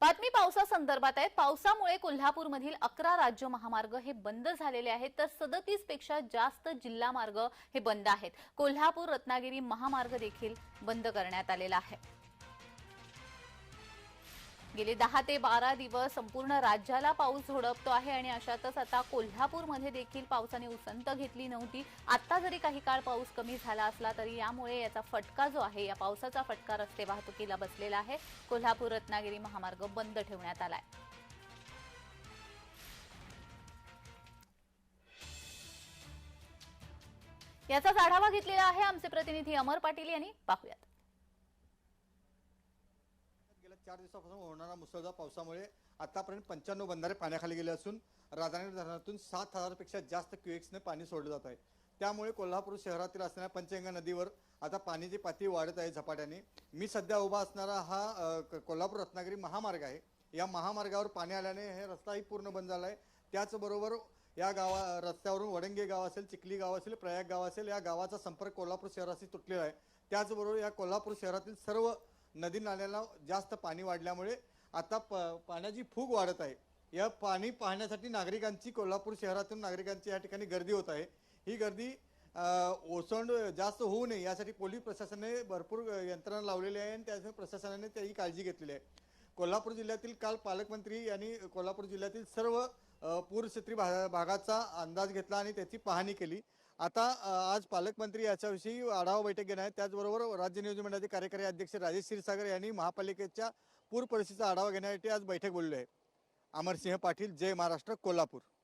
बातमी पावसासंदर्भात आहे. पावसामुळे कोल्हापूरमधील अकरा राज्य महामार्ग हे बंद झालेले आहेत. तर सदतीसपेक्षा जास्त जिल्हा मार्ग हे बंद आहेत. कोल्हापूर रत्नागिरी महामार्ग देखील बंद करण्यात आलेला आहे. गेले दहा ते बारा दिवस संपूर्ण राज्याला पाऊस झोडपतो आहे आणि अशातच आता कोल्हापूरमध्ये देखील पावसाने उसंत घेतली नव्हती. आता जरी काही काळ पाऊस कमी झाला असला तरी यामुळे याचा फटका जो आहे या पावसाचा फटका रस्ते वाहतुकीला बसलेला आहे. कोल्हापूर रत्नागिरी महामार्ग बंद ठेवण्यात आलाय. याचाच आढावा घेतलेला आहे आमचे प्रतिनिधी अमर पाटील यांनी. पाहूयात. चार दिवसापासून होणाऱ्या मुसळधार पावसामुळे आतापर्यंत पंच्याण्णव बंधारे पाण्याखाली गेले असून राधानगरी धरणातून सात हजारपेक्षा जास्त क्युएक्सने पाणी सोडलं जात आहे. त्यामुळे कोल्हापूर शहरातील असणाऱ्या पंचगंगा नदीवर आता पाण्याची पातळी वाढत आहे झपाट्याने. मी सध्या उभा असणारा हा कोल्हापूर रत्नागिरी महामार्ग आहे. या महामार्गावर पाणी आल्याने हे रस्ताही पूर्ण बंद झाला आहे. त्याचबरोबर या गावा रस्त्यावरून वडंगे गाव असेल चिखली गाव असेल प्रयाग गाव असेल या गावाचा संपर्क कोल्हापूर शहराशी तुटलेला आहे. त्याचबरोबर या कोल्हापूर शहरातील सर्व नदी नाल्याला जास्त पाणी वाढल्यामुळे आता प पाण्याची फूग वाढत आहे. या पाणी पाहण्यासाठी नागरिकांची कोल्हापूर शहरातून नागरिकांची या ठिकाणी गर्दी होत आहे. ही गर्दी ओसंड जास्त होऊ नये यासाठी पोलीस प्रशासनाने भरपूर यंत्रणा लावलेली आहे आणि त्यासाठी प्रशासनाने त्याची काळजी घेतलेली आहे. कोल्हापूर जिल्ह्यातील काल पालकमंत्री यांनी कोल्हापूर जिल्ह्यातील सर्व अ, पूरक्षेत्री भा भागाचा अंदाज घेतला आणि त्याची पाहणी केली. आता आज पालकमंत्री याच्याविषयी आढावा बैठक घेणार आहेत. त्याचबरोबर राज्य नियोजनमंडळाचे कार्यकारी अध्यक्ष राजेश क्षीरसागर यांनी महापालिकेच्या पूर परिस्थितीचा आढावा घेण्यासाठी आज बैठक बोलली आहे. अमरसिंह पाटील जय महाराष्ट्र कोल्हापूर.